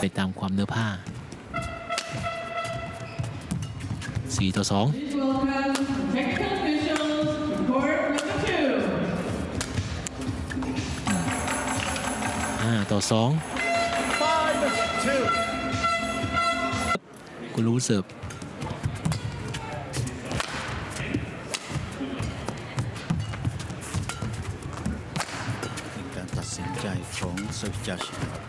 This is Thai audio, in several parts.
ไปตามความเนื้อผ้า 4 ต่อ2 Please welcome technical officials to court number two. 5ต่อ Five, two. 2กูรู้เสิร์ฟ สินใจของเซอร์จัชครับ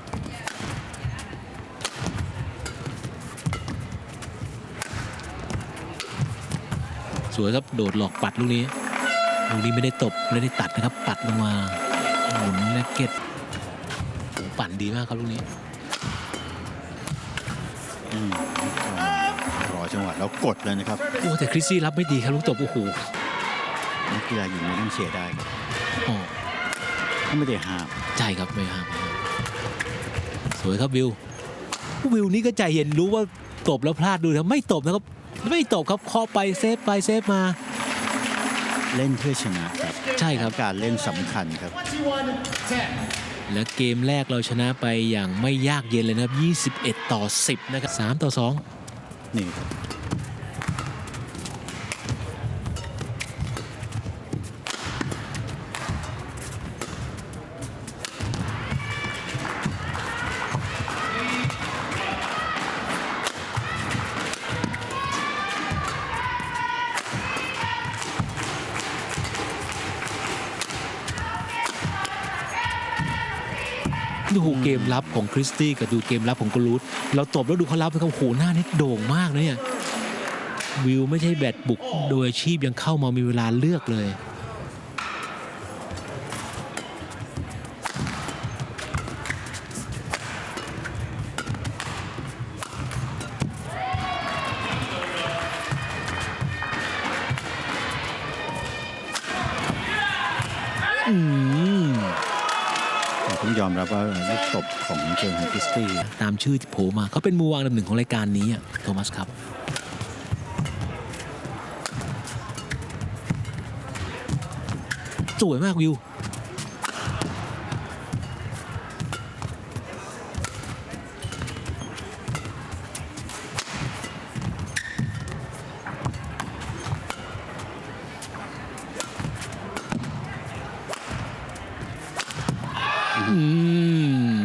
สวยครับโดดหลอกปัดลูกนี้ลูกนี้ไม่ได้ตบไม่ได้ตัดนะครับ ปัดลงมาหมุนแร็กเก็ตโอ้ปั่นดีมากครับลูกนี้อืมรอจังหวะแล้วกดเลยนะครับโอ้แต่คริสซี่รับไม่ดีครับลูกตบโอ้โหนักกีฬาหญิงไม่ต้องเชียร์ได้ครับ อ๋อถ้าไม่ได้ห้าม ใช่ครับไม่ห้ามไม่ห้ามสวยครับวิว วิวนี่ก็ใจเย็นรู้ว่าตบแล้วพลาดดูนะไม่ตบนะครับ ไม่ตบครับเคาะไปเซฟไปเซฟมา เล่นเพื่อชนะครับใช่ครับ การเล่นสำคัญครับ 21, 10. และเกมแรกเราชนะไปอย่างไม่ยากเย็นเลยนะครับ 21 ต่อ 10 นะครับ 3 ต่อ 2นี่ครับ ดูเกมรับของคริสตี้กับดูเกมรับของกรูดเราตบแล้วดูเขารับนะครับโหหน้านี่โด่งมากนะเนี่ยวิวไม่ใช่แบตบุกโดยอาชีพยังเข้ามามีเวลาเลือกเลยอืม ต้องยอมรับว่าลูกตบของเจอร์ฮันคิสตี้ตามชื่อที่โผล่มาเขาเป็นมือวางลำหนึ่งของรายการนี้อะโทมัสครับ สวยมากวิว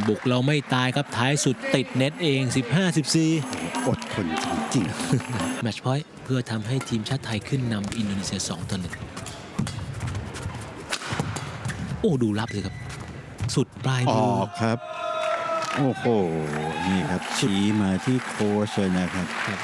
บุกเราไม่ตายครับท้ายสุดติดเน็ตเอง 15-14 อดทนจริงแมตช์พอยต์เพื่อทำให้ทีมชาติไทยขึ้นนำอินโดนีเซีย2ต่อ1โอ้ดูรับเลยครับ สุดปลายๆอมืออกครับ โอ้โห นี่ครับชี้มาที่โค้ชเลยนะครับครับ